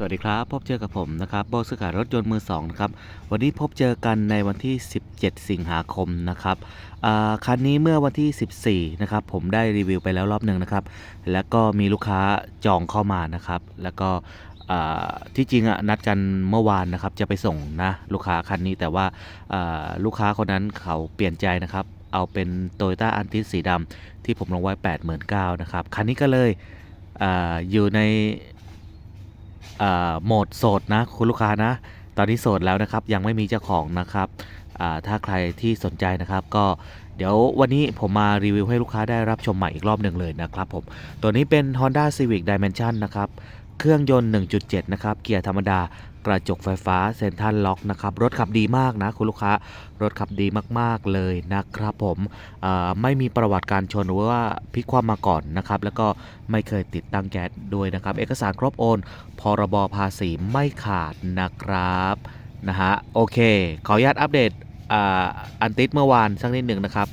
สวัสดีครับ พบเจอกับผมนะครับโบสขายรถยนต์มือสองนะครับวันนี้พบเจอกันในวันที่ 17 สิงหาคมนะครับคันนี้เมื่อวันที่ 14 นะครับ ผมได้รีวิวไปแล้วรอบหนึ่งนะครับ แล้วก็มีลูกค้าจองเข้ามานะครับ แล้วก็ที่จริงอะนัดกันเมื่อวานนะครับ จะไปส่งนะลูกค้าคันนี้แต่ว่าลูกค้าคนนั้นเขาเปลี่ยนใจนะครับ เอาเป็น t o y ต้าอันติสสีดำที่ผมลงไว้ 89,000นะครับคันนี้ก็เลยออยู่ใน โหมดโสดนะคุณลูกค้านะ ตอนนี้โสดแล้วนะครับยังไม่มีเจ้าของนะครับถ้าใครที่สนใจนะครับก็เดี๋ยววันนี้ผมมารีวิวให้ลูกค้าได้รับชมใหม่อีกรอบหนึ่งเลยนะครับผม ตัวนี้เป็น Honda Civic Dimension นะครับ เครื่องยนต์ 1.7 นะครับ เกียร์ธรรมดา กระจกไฟฟ้าเซ็นทันล็อกนะครับ รถขับดีมากนะคุณลูกค้า รถขับดีมากๆเลยนะครับผมไม่มีประวัติการชนหรือว่าพลิกคว่ำมาก่อนนะครับ แล้วก็ไม่เคยติดตั้งแก๊สด้วยนะครับ เอกสารครบโอน พรบภาษีไม่ขาดนะครับนะฮะโอเค ขออนุญาตอัปเดตอันติดเมื่อวานสักนิดหนึ่งนะครับ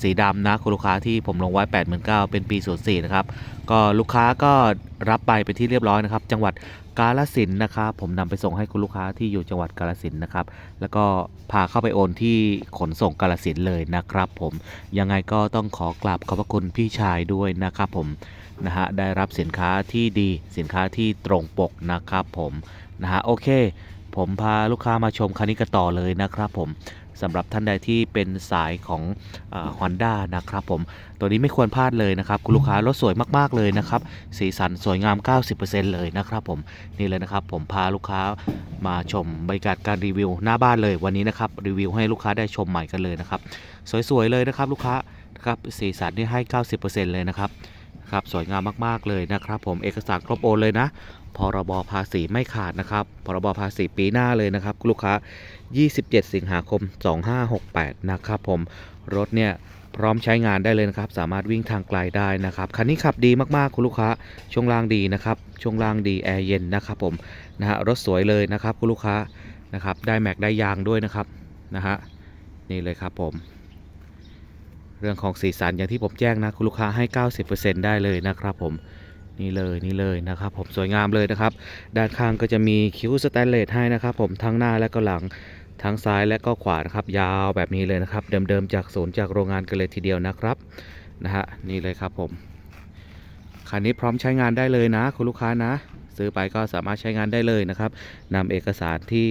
สีดำนะคุณลูกค้าที่ผมลงไว้ 8 9 0 0เป็นปี04นะครับก็ลูกค้าก็รับไปเป็นที่เรียบร้อยนะครับ จังหวัดกาลสินนะครับผมนำไปส่งให้คุณลูกค้าที่อยู่จังหวัดกาลสินนะครับ แล้วก็พาเข้าไปโอนที่ขนส่งกาลสินเลยนะครับ ผมยังไงก็ต้องขอกราบขอบพระคุณพี่ชายด้วยนะครับ ผมนะฮะได้รับสินค้าที่ดีสินค้าที่ตรงปกนะครับ ผมนะฮะโอเค ผมพาลูกค้ามาชมคันนี้กันต่อเลยนะครับผมสำหรับท่านใดที่เป็นสายของฮอนด้านะครับผมตัวนี้ไม่ควรพลาดเลยนะครับ คุณลูกค้ารถสวยมากๆเลยนะครับ สีสันสวยงาม 90%เลยนะครับผมนี่เลยนะครับ ผมพาลูกค้ามาชมบรรยากาศการรีวิวหน้าบ้านเลยวันนี้นะครับรีวิวให้ลูกค้าได้ชมใหม่กันเลยนะครับ สวยๆเลยนะครับลูกค้านะครับสีสันนี่ให้ 90%เลยนะครับ ครับสวยงามมากๆเลยนะครับ ผมเอกสารครบโอนเลยนะพรบภาษีไม่ขาดนะครับพรบภาษีปีหน้าเลยนะครับคุณลูกค้า 27 สิงหาคม 2568 นะครับผมรถเนี่ยพร้อมใช้งานได้เลยนะครับ สามารถวิ่งทางไกลได้นะครับ คันนี้ขับดีมากๆ คุณลูกค้า ช่วงล่างดีนะครับ ช่วงล่างดีแอร์เย็นนะครับผม นะฮะ รถสวยเลยนะครับ คุณลูกค้า นะครับ ได้แม็กได้ยางด้วยนะครับ นะฮะ นี่เลยครับผม เรื่องของสีสันอย่างที่ผมแจ้งนะ คุณลูกค้าให้ 90%ได้เลยนะครับผมนี่เลยนี่เลยนะครับ ผมสวยงามเลยนะครับ ด้านข้างก็จะมีคิ้วสแตนเลสให้นะครับ ผมทั้งหน้าและก็หลังทั้งซ้ายและก็ขวานะครับ ยาวแบบนี้เลยนะครับ เดิมๆจากศูนย์จากโรงงานกันเลยทีเดียวนะครับนะฮะนี่เลยครับผมคันนี้พร้อมใช้งานได้เลยนะ คุณลูกค้านะ ซื้อไปก็สามารถใช้งานได้เลยนะครับนำเอกสารที่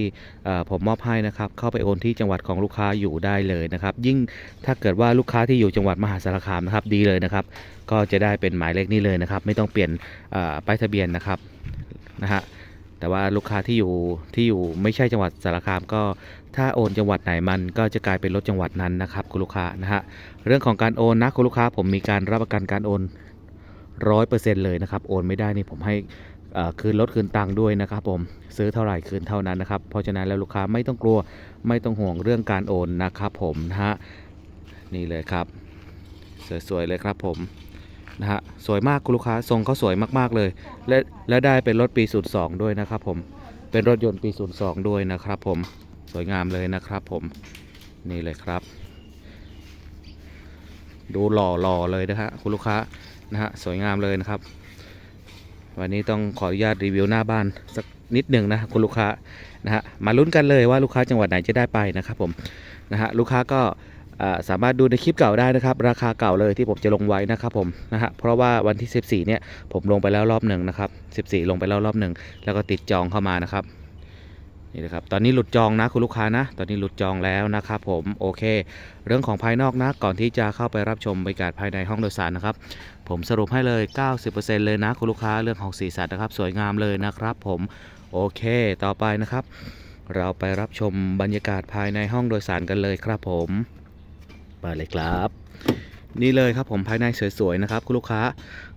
ผมมอบให้นะครับ เข้าไปโอนที่จังหวัดของลูกค้าอยู่ได้เลยนะครับ ยิ่งถ้าเกิดว่าลูกค้าที่อยู่จังหวัดมหาสารคามนะครับดีเลยนะครับ ก็จะได้เป็นหมายเลขนี้เลยนะครับ ไม่ต้องเปลี่ยนป้ายทะเบียนนะครับนะฮะแต่ว่าลูกค้าที่อยู่ที่อยู่ไม่ใช่จังหวัดสารคามก็ถ้าโอนจังหวัดไหนมันก็จะกลายเป็นรถจังหวัดนั้นนะครับคุณลูกค้านะฮะเรื่องของการโอนนะคุณลูกค้าผมมีการรับประกันการโอนร้อยเปอร์เซ็นต์เลยนะครับ โอนไม่ได้นี่ผมให้ คืนรถคืนตังค์ด้วยนะครับผมซื้อเท่าไหร่คืนเท่านั้นนะครับ เพราะฉะนั้นแล้วลูกค้าไม่ต้องกลัวไม่ต้องห่วงเรื่องการโอนนะครับผมนะฮะนี่เลยครับ สวยๆเลยครับผมนะฮะสวยมากคุณลูกค้าทรงเขาสวยมากๆเลย และและได้เป็นรถปี 02 ด้วยนะครับผมเป็นรถยนต์ปี 02 ด้วยนะครับผมสวยงามเลยนะครับผมนี่เลยครับ ดูหล่อๆเลยนะฮะคุณลูกค้านะฮะสวยงามเลยนะครับ วันนี้ต้องขออนุญาตรีวิวหน้าบ้านสักนิดหนึ่งนะคุณลูกค้านะฮะมาลุ้นกันเลยว่าลูกค้าจังหวัดไหนจะได้ไปนะครับผมนะฮะลูกค้าก็สามารถดูในคลิปเก่าได้นะครับ ราคาเก่าเลยที่ผมจะลงไว้นะครับผมนะฮะเพราะว่าวันที่ 14เนี่ยผมลงไปแล้วรอบหนึ่งนะครับ14 ลงไปแล้วรอบหนึ่งแล้วก็ติดจองเข้ามานะครับ นี่นะครับตอนนี้หลุดจองนะคุณลูกค้านะ ตอนนี้หลุดจองแล้วนะครับผมโอเค เรื่องของภายนอกนะ ก่อนที่จะเข้าไปรับชมบรรยากาศภายในห้องโดยสารนะครับผมสรุปให้เลย 90%เลยนะคุณลูกค้าเรื่องของสีสันนะครับ สวยงามเลยนะครับผมโอเค ต่อไปนะครับ เราไปรับชมบรรยากาศภายในห้องโดยสารกันเลยครับผม ไปเลยครับ นี่เลยครับผมภายในสวยๆนะครับคุณลูกค้า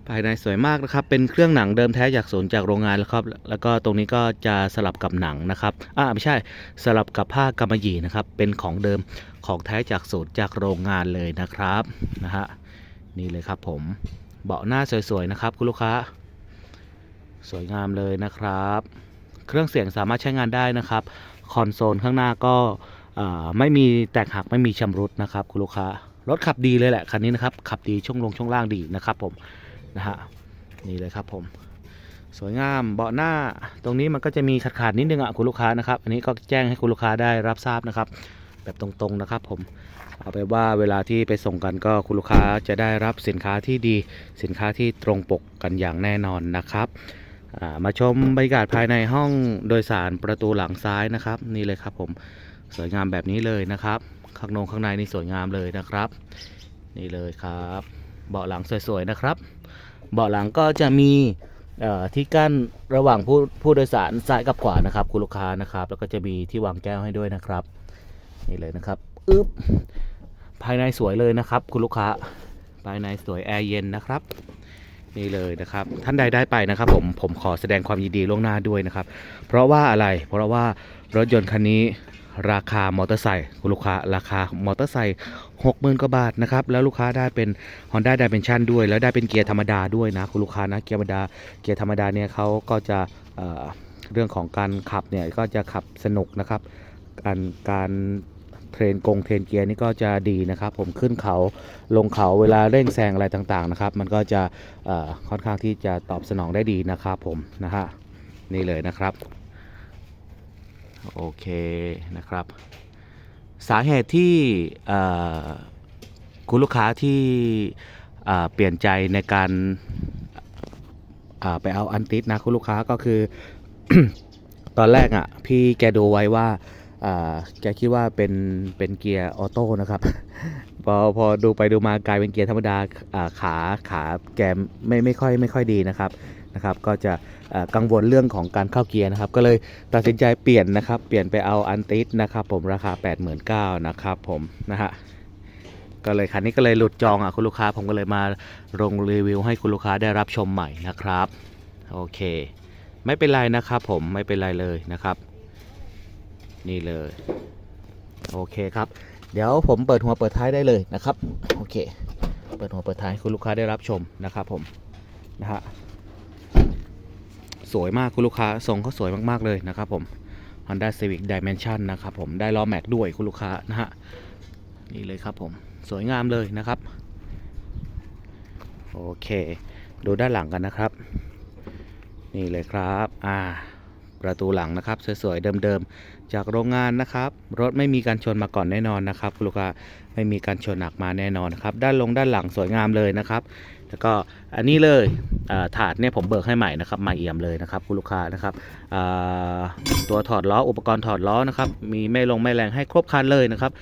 ภายในสวยมากนะครับ เป็นเครื่องหนังเดิมแท้จากศูนย์จากโรงงานแล้วครับ แล้วก็ตรงนี้ก็จะสลับกับหนังนะครับอ่าไม่ใช่สลับกับผ้ากำมะหยี่นะครับ เป็นของเดิมของแท้จากศูนย์จากโรงงานเลยนะครับนะฮะนี่เลยครับผมเบาะหน้าสวยๆนะครับ คุณลูกค้า สวยงามเลยนะครับ เครื่องเสียงสามารถใช้งานได้นะครับคอนโซลข้างหน้าก็อ่าไม่มีแตกหักไม่มีชำรุดนะครับ คุณลูกค้า รถขับดีเลยแหละคันนี้นะครับ ขับดีช่วงลงช่วงล่างดีนะครับผมนะฮะนี่เลยครับผมสวยงามเบาะหน้าตรงนี้มันก็จะมีขาดขาดนิดนึงอะคุณลูกค้านะครับ อันนี้ก็แจ้งให้คุณลูกค้าได้รับทราบนะครับ แบบตรงๆนะครับ ผมเอาไปว่าเวลาที่ไปส่งกันก็คุณลูกค้าจะได้รับสินค้าที่ดี สินค้าที่ตรงปกกันอย่างแน่นอนนะครับามาชมบรรยากาศภายในห้องโดยสารประตูหลังซ้ายนะครับ นี่เลยครับผมสวยงามแบบนี้เลยนะครับ ข้างนงข้างในนี่สวยงามเลยนะครับ นี่เลยครับ เบาะหลังสวยๆนะครับ เบาะหลังก็จะมีที่กั้นระหว่างผู้ผู้โดยสารซ้ายกับขวานะครับ คุณลูกค้านะครับ แล้วก็จะมีที่วางแก้วให้ด้วยนะครับ นี่เลยนะครับอึ๊บภายในสวยเลยนะครับ คุณลูกค้า ภายในสวยแอร์เย็นนะครับนี่เลยนะครับท่านใดได้ไปนะครับผมผมขอแสดงความยินดีล่วงหน้าด้วยนะครับ เพราะว่าอะไรเพราะว่ารถยนต์คันนี้ ราคามอเตอร์ไซค์คุณลูกค้าราคามอเตอร์ไซค์หกหมื่นกว่าบาทนะครับแล้วลูกค้าได้เป็น Honda Dimension ด้วย แล้วได้เป็นเกียร์ธรรมดาด้วยนะคุณลูกค้านะเกียร์ธรรมดาเกียร์ธรรมดาเนี่ยเขาก็จะเเรื่องของการขับเนี่ยก็จะขับสนุกนะครับ การการเทรนกงเทรนเกียร์นี่ก็จะดีนะครับ ผมขึ้นเขาลงเขาเวลาเร่งแซงอะไรต่างๆนะครับ มันก็จะค่อนข้างที่จะตอบสนองได้ดีนะครับผมนะฮะนี่เลยนะครับ โอเคนะครับ สาเหตุที่คุณลูกค้าที่เปลี่ยนใจในการาไปเอาอันติสนะคุณลูกค้าก็คือ ตอนแรกอะ พี่แกดูไว้ว่าแกคิดว่าเป็นเป็นเกียร์ออโต้นะครับ พอพอดูไปดูมากลายเป็นเกียร์ธรรมดาขาขาแกไม่ไม่ค่อยไม่ค่อยดีนะครับ นะครับก็จะกังวลเรื่องของการเข้าเกียร์นะครับก็เลยตัดสินใจเปลี่ยนนะครับเปลี่ยนไปเอาอันติสนะครับผมราคา 89,000นะครับผมนะฮะก็เลยคันนี้ก็เลยหลุดจองอะคุณลูกค้าผมก็เลยมาลงรีวิวให้คุณลูกค้าได้รับชมใหม่นะครับโอเค ไม่เป็นไรนะครับผมไม่เป็นไรเลยนะครับ นี่เลยโอเคครับ เดี๋ยวผมเปิดหัวเปิดท้ายได้เลยนะครับโอเค เปิดหัวเปิดท้ายให้คุณลูกค้าได้รับชมนะครับผมนะฮะ สวยมากคุณลูกค้าทรงเขาสวยมากๆเลยนะครับผม Honda Civic Dimension นะครับผมได้ล้อแม็กด้วยคุณลูกค้านะฮะนี่เลยครับผมสวยงามเลยนะครับโอเค ดูด้านหลังกันนะครับ นี่เลยครับอ่า ประตูหลังนะครับ สวยๆเดิมๆจากโรงงานนะครับ รถไม่มีการชนมาก่อนแน่นอนนะครับคุณลูกค้าไม่มีการชนหนักมาแน่นอนครับ ด้านลงด้านหลังสวยงามเลยนะครับ แล้วก็อันนี้เลยถาดเนี่ยผมเบิกให้ใหม่นะครับมาเอี่ยมเลยนะครับคุณลูกค้านะครับตัวถอดล้ออุปกรณ์ถอดล้อนะครับมีไม่ลงไม่แรงให้ครบคันเลยนะครับ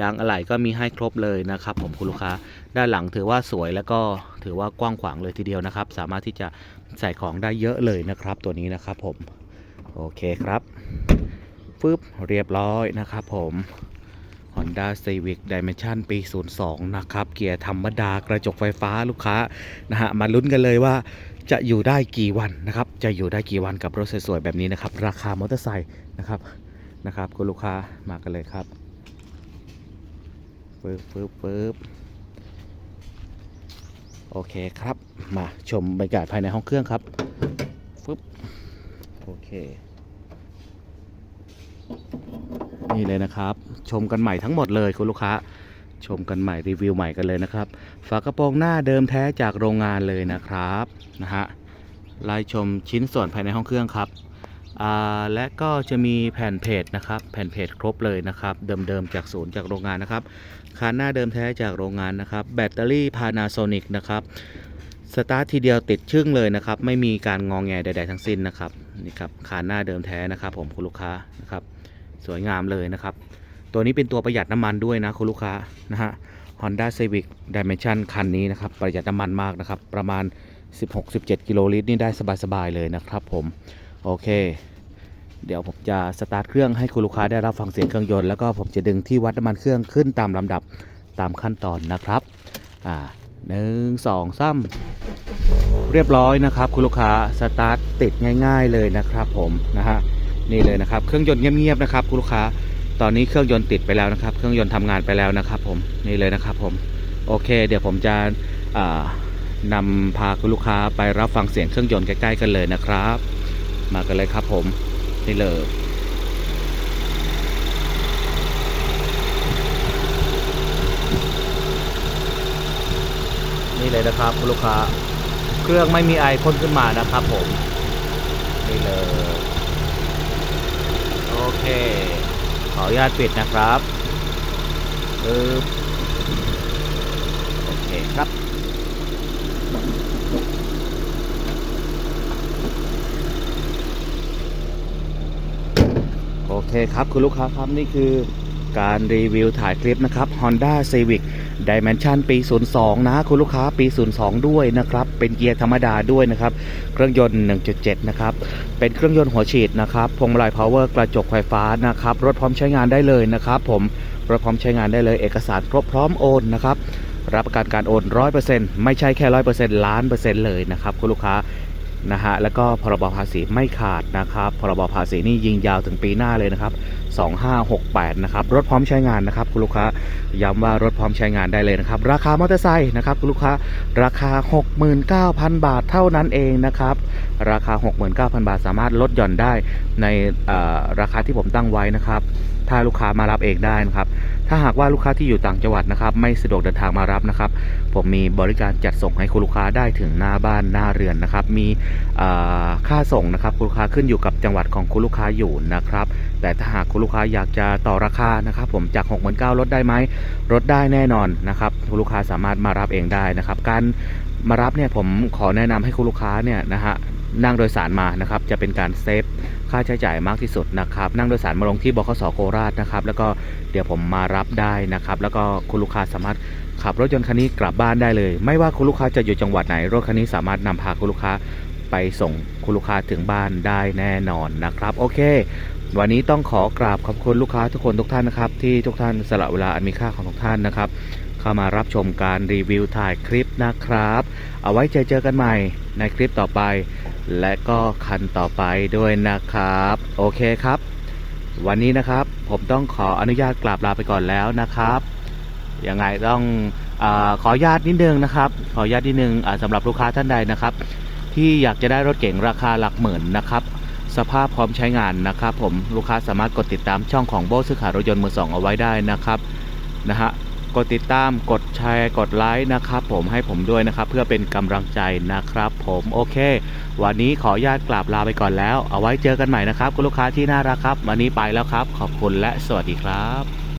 ยางอะไหล่ก็มีให้ครบเลยนะครับ ผมคุณลูกค้าด้านหลังถือว่าสวยแล้วก็ถือว่ากว้างขวางเลยทีเดียวนะครับ สามารถที่จะใส่ของได้เยอะเลยนะครับ ตัวนี้นะครับผม โอเคครับฟึบเรียบร้อยนะครับผม Honda Civic Dimension ปี 02 นะครับ เกียร์ธรรมดากระจกไฟฟ้าลูกค้านะฮะ มาลุ้นกันเลยว่าจะอยู่ได้กี่วันนะครับ จะอยู่ได้กี่วันกับรถสวยๆ แบบนี้นะครับ ราคามอเตอร์ไซค์นะครับนะครับคุณลูกค้ามากันเลยครับปึ๊บปึ๊บปึ๊บโอเคครับ มาชมบรรยากาศภายในห้องเครื่องครับฟึบ โอเค นี่เลยนะครับ ชมกันใหม่ทั้งหมดเลยคุณลูกค้า ชมกันใหม่รีวิวใหม่กันเลยนะครับ ฝากระโปรงหน้าเดิมแท้จากโรงงานเลยนะครับนะฮะไล่ชมชิ้นส่วนภายในห้องเครื่องครับและก็จะมีแผ่นเพจนะครับ แผ่นเพจครบเลยนะครับ เดิมๆจากศูนย์จากโรงงานนะครับคานหน้าเดิมแท้จากโรงงานนะครับ แบตเตอรี่ Panasonic นะครับ สตาร์ททีเดียวติดชึ่งเลยนะครับ ไม่มีการงองแงใด ๆ ทั้งสิ้นนะครับ นี่ครับคานหน้าเดิมแท้นะครับผมคุณลูกค้านะครับสวยงามเลยนะครับ ตัวนี้เป็นตัวประหยัดน้ำมันด้วยนะคุณลูกค้านะฮะ Honda Civic Dimension คันนี้นะครับประหยัดน้ำมันมากนะครับ ประมาณ 16-17 กิโลลิตรนี่ได้สบายๆเลยนะครับผม โอเค เดี๋ยวผมจะสตาร์ทเครื่องให้คุณลูกค้าได้รับฟังเสียงเครื่องยนต์แล้วก็ผมจะดึงที่วัดน้ำมันเครื่องขึ้นตามลำดับตามขั้นตอนนะครับอ่า หนึ่งสองสามเรียบร้อยนะครับ คุณลูกค้าสตาร์ทติดง่าย ๆเลยนะครับ ผมนะฮะนี่เลยนะครับเครื่องยนต์เงียบๆนะครับคุณลูกค้าตอนนี้เครื่องยนต์ติดไปแล้วนะครับ เครื่องยนต์ทำงานไปแล้วนะครับ ผมนี่เลยนะครับ ผมโอเค เดี๋ยวผมจะนำพาคุณลูกค้าไปรับฟังเสียงเครื่องยนต์ใกล้ๆกันเลยนะครับ มากันเลยครับผมนี่เลย เลยนะครับคุณลูกค้า เครื่องไม่มีไอพ่นขึ้นมานะครับผม นี่เลย โอเค ขออนุญาตปิดนะครับปึ๊บโอเคครับ โอเคครับ คุณลูกค้าครับ นี่คือการรีวิวถ่ายคลิปนะครับ Honda Civic Dimension ปี 02 นะ คุณลูกค้าปี 02 ด้วยนะครับ เป็นเกียร์ธรรมดาด้วยนะครับ เครื่องยนต์ 1.7 นะครับ เป็นเครื่องยนต์หัวฉีดนะครับ พวงมาลัย power กระจกไฟฟ้านะครับ รถพร้อมใช้งานได้เลยนะครับ ผม รถพร้อมใช้งานได้เลย เอกสารครบพร้อมโอนนะครับ รับประกันการโอน 100%ไม่ใช่แค่ 100%ล้านเปอร์เซ็นต์เลยนะครับ คุณลูกค้านะฮะ แล้วก็พรบภาษีไม่ขาดนะครับ พรบภาษีนี่ยิงยาวถึงปีหน้าเลยนะครับ 2568 นะครับ รถพร้อมใช้งานนะครับคุณลูกค้า ย้ำว่ารถพร้อมใช้งานได้เลยนะครับ ราคามอเตอร์ไซค์นะครับคุณลูกค้า ราคา 69,000 บาทเท่านั้นเองนะครับ ราคา 69,000 บาทสามารถลดหย่อนได้ในราคาที่ผมตั้งไว้นะครับ ถ้าลูกค้ามารับเองได้นะครับ ถ้าหากว่าลูกค้าที่อยู่ต่างจังหวัดนะครับ ไม่สะดวกเดินทางมารับนะครับ ผมมีบริการจัดส่งให้คุณลูกค้าได้ถึงหน้าบ้านหน้าเรือนนะครับ มีค่าส่งนะครับคุณลูกค้าขึ้นอยู่กับจังหวัดของคุณลูกค้าอยู่นะครับ แต่ถ้าหากคุณลูกค้าอยากจะต่อราคานะครับผมจาก6 9 0 0 0ลดได้ไหมลดได้แน่นอนนะครับคุณลูกค้าสามารถมารับเองได้นะครับ การมารับเนี่ยผมขอแนะนำให้คุณลูกค้าเนี่ยนะฮะนั่งโดยสารมานะครับจะเป็นการเซฟค่าใช้จ่ายมากที่สุดนะครับ นั่งโดยสารมาลงที่บขสโคราชนะครับ แล้วก็เดี๋ยวผมมารับได้นะครับ แล้วก็คุณลูกค้าสามารถขับรถยนต์คันนี้กลับบ้านได้เลย ไม่ว่าคุณลูกค้าจะอยู่จังหวัดไหน รถคันนี้สามารถนำพาคุณลูกค้าไปส่งคุณลูกค้าถึงบ้านได้แน่นอนนะครับ โอเค วันนี้ต้องขอกราบขอบคุณลูกค้าทุกคนทุกท่านนะครับ ที่ทุกท่านสละเวลาอันมีค่าของทุกท่านนะครับ เข้ามารับชมการรีวิวถ่ายคลิปนะครับ เอาไว้เจอเจอกันใหม่ในคลิปต่อไป และก็คันต่อไปด้วยนะครับ โอเคครับ วันนี้นะครับผมต้องขออนุญาตกราบลาไปก่อนแล้วนะครับยังไงต้องอขออนุญาตนิดนึงนะครับ ขออนุญาตนิดนึงอ่าสำหรับลูกค้าท่านใดนะครับ ที่อยากจะได้รถเก๋งราคาหลักหมื่นนะครับ สภาพพร้อมใช้งานนะครับผมลูกค้าสามารถกดติดตามช่องของโบซื้อขายรถยนต์มือสองเอาไว้ได้นะครับนะฮะกดติดตามกดแชร์กดไลค์นะครับผมให้ผมด้วยนะครับ เพื่อเป็นกำลังใจนะครับ ผมโอเค วันนี้ขออนุญาตกราบลาไปก่อนแล้ว เอาไว้เจอกันใหม่นะครับ คุณลูกค้าที่น่ารักครับ วันนี้ไปแล้วครับ ขอบคุณและสวัสดีครับ